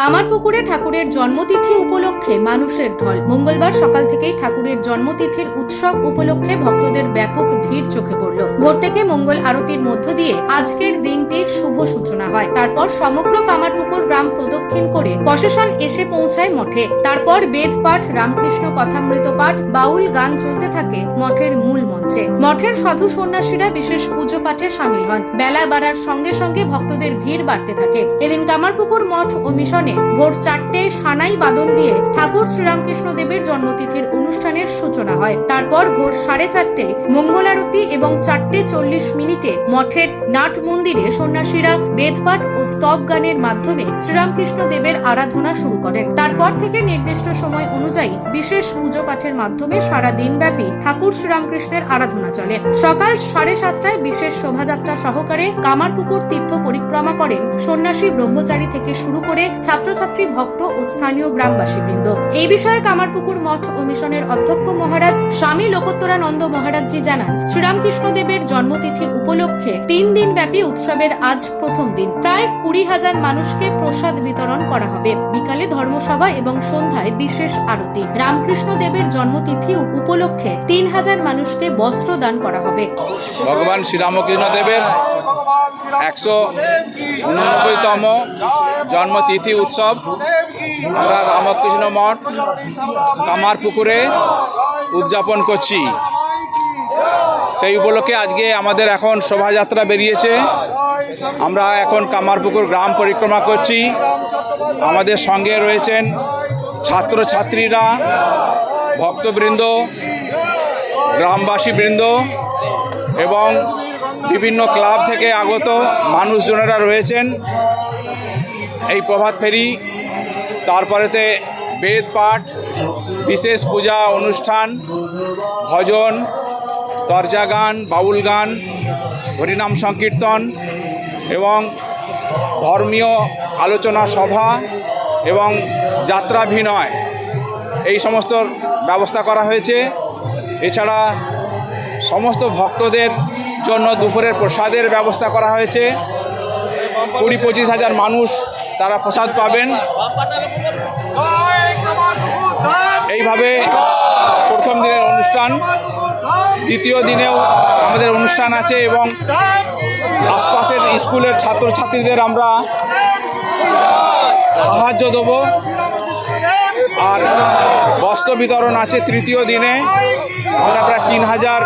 কামারপুকুরে ঠাকুরের জন্মতিথি উপলক্ষে মানুষের ঢল। মঙ্গলবার সকাল থেকেই ঠাকুরের জন্মতিথির উৎসব উপলক্ষে ভক্তদের ব্যাপক ভিড় চোখে পড়ল। ভোর থেকে মঙ্গল আরতির মধ্য দিয়ে আজকের দিনটির শুভ সূচনা হয়। তারপর সমগ্র কামারপুকুর গ্রাম প্রদক্ষিণ করে প্রশাসন এসে পৌঁছায় মঠে। তারপর বেদ পাঠ রামকৃষ্ণ কথামৃত পাঠ, বাউল গান চলতে থাকে মঠের মূল মঞ্চে। মঠের সাধু সন্ন্যাসীরা বিশেষ পুজো পাঠে সামিল হন। বেলা বাড়ার সঙ্গে সঙ্গে ভক্তদের ভিড় বাড়তে থাকে। এদিন কামারপুকুর মঠ ও মিশনে ভোর চারটে সানাই বাদন দিয়ে ঠাকুর শ্রীরামকৃষ্ণ দেবের জন্মতিথির অনুষ্ঠানের সূচনা হয়। তারপর ভোর সাড়ে চারটে মঙ্গলারতি এবং চারটে চল্লিশ মিনিটে মঠের নাট মন্দিরে সন্ন্যাসীরা বেদপাঠ ও স্তব গানের মাধ্যমে শ্রীরামকৃষ্ণ দেবের আরাধনা শুরু করেন। তারপর থেকে নির্দিষ্ট সময় অনুযায়ী বিশেষ পুজো পাঠের মাধ্যমে সারা দিনব্যাপী ঠাকুর শ্রীরামকৃষ্ণের আরাধনা চলে। সকাল সাড়ে সাতটায় বিশেষ শোভাযাত্রা সহকারে কামারপুকুর তীর্থ পরিক্রমা করেন সন্ন্যাসী ব্রহ্মচারী থেকে শুরু করে ছাত্রছাত্রী, ভক্ত ও স্থানীয় গ্রামবাসী বৃন্দ এই বিষয়ে কামারপুকুর মঠ ও মিশনের অধ্যক্ষ মহারাজ স্বামী লোকোত্তরানন্দ মহারাজজি জানান শ্রীরামকৃষ্ণ দেবের জন্মতিথি উপলক্ষে তিন দিন ব্যাপী উৎসবের আজ প্রথম দিন। প্রায় কুড়ি হাজার মানুষকে প্রসাদ বিতরণ করা হবে। বিকালে ধর্মসভা এবং সন্ধ্যায় বিশেষ আরতি। রামকৃষ্ণ দেবের জন্মতিথি উপলক্ষে তিন হাজার মানুষকে বস্ত্র দান করা হবে। ভগবান শ্রীরামকৃষ্ণ দেবের একশো উননব্বইতম জন্মতিথি উৎসব। আমরা রামকৃষ্ণ মঠ কামারপুকুরে উদযাপন করছি। সেই উপলক্ষে আজকে আমাদের এখন শোভাযাত্রা বেরিয়েছে। আমরা এখন কামারপুকুর গ্রাম পরিক্রমা করছি। আমাদের সঙ্গে রয়েছেন ছাত্রছাত্রীরা, ভক্তবৃন্দ গ্রামবাসী বৃন্দ এবং বিভিন্ন ক্লাব থেকে আগত মানুষজনেরা রয়েছেন। এই প্রভাত ফেরি, তারপরেতে বেদ পাঠ, বিশেষ পূজা অনুষ্ঠান, ভজন তরজা গান, বাউল গান, হরিনাম সংকীর্তন এবং ধর্মীয় আলোচনা সভা এবং যাত্রাভিনয়। এই সমস্ত ব্যবস্থা করা হয়েছে। এছাড়া সমস্ত ভক্তদের জন্য দুপুরের প্রসাদের ব্যবস্থা করা হয়েছে। কুড়ি পঁচিশ হাজার মানুষ তারা প্রসাদ পাবেন। এইভাবে প্রথম দিনের অনুষ্ঠান, দ্বিতীয় দিনেও আমাদের অনুষ্ঠান আছে এবং আশপাশের স্কুলের ছাত্রছাত্রীদের আমরা সাহায্য দেবো। আর বস্ত্র বিতরণ আছে তৃতীয় দিনে। আমরা প্রায় তিন হাজার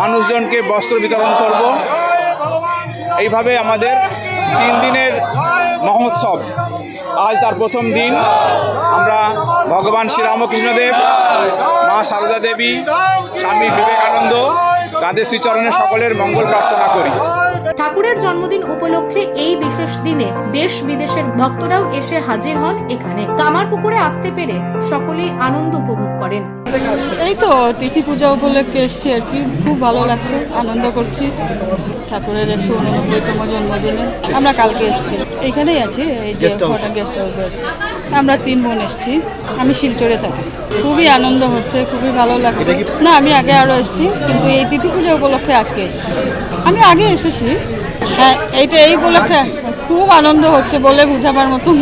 মানুষজনকে বস্ত্র বিতরণ করব। এইভাবে আমাদের তিন দিনের মহোৎসব। আজ তার প্রথম দিন। আমরা ভগবান শ্রীরামকৃষ্ণদেব মা সারদা দেবী, স্বামী বিবেকানন্দ তাঁদের শ্রীচরণে সকলের মঙ্গল প্রার্থনা করি। ঠাকুরের জন্মদিন উপলক্ষে এই বিশেষ দিনে দেশ বিদেশের ভক্তরাও এসে হাজির হন এখানে। কামারপুকুরে আসতে পেরে সকলেই আনন্দ উপভোগ করেন। এই তো তিথি পূজা উপলক্ষে এসছি আর কি। খুব ভালো লাগছে আনন্দ করছি। ঠাকুরের একশো উননব্বইতম জন্মদিনে আমরা কালকে এসছি। এখানেই আছি এই যে গেস্ট হাউসে আছি। আমরা তিন বোন এসছি আমি শিলচরে থাকি। খুবই আনন্দ হচ্ছে খুবই ভালো লাগছে। না আমি আগে আরও এসছি কিন্তু এই তিথি পূজা উপলক্ষে আজকে এসছি। আমি আগে এসেছি হ্যাঁ এইটা এই উপলক্ষে খুব আনন্দ হচ্ছে বলে বোঝাবার মতন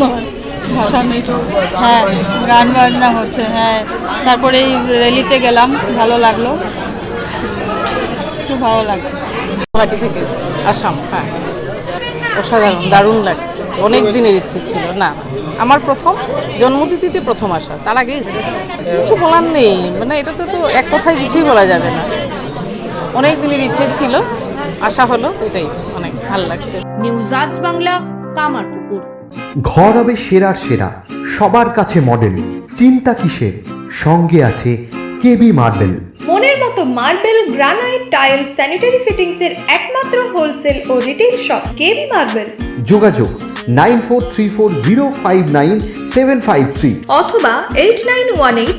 হ্যাঁ গান বাজনা হচ্ছে হ্যাঁ। তারপরে এই র্যালিতে গেলাম, ভালো লাগল। খুব ভালো লাগছে। গুয়াহাটি থেকে আসাম হ্যাঁ। অসাধারণ, দারুণ লাগছে। অনেক দিনের ইচ্ছে ছিল, না। আমার প্রথম, জন্মতিথিতে প্রথম আসা, তার আগে কিছু বলার নেই মানে এটাতে তো এক কথায় কিছুই বলা যাবে না। অনেক দিনের ইচ্ছে ছিল আশা হলো এটাই অনেক ভালো লাগছে। নিউজ আজ বাংলা কামারপুকুর। ঘর হবে সেরার সেরা সবার কাছে মডেল চিন্তা কিসের? সঙ্গে আছে কেবি মার্বেল মনের মতো marble granite tile sanitary fittings এর একমাত্র হোলসেল ও রিটেল শপ কেবি মার্বেল যোগাযোগ nine four three four zero five nine seven five three অথবা eight nine one eight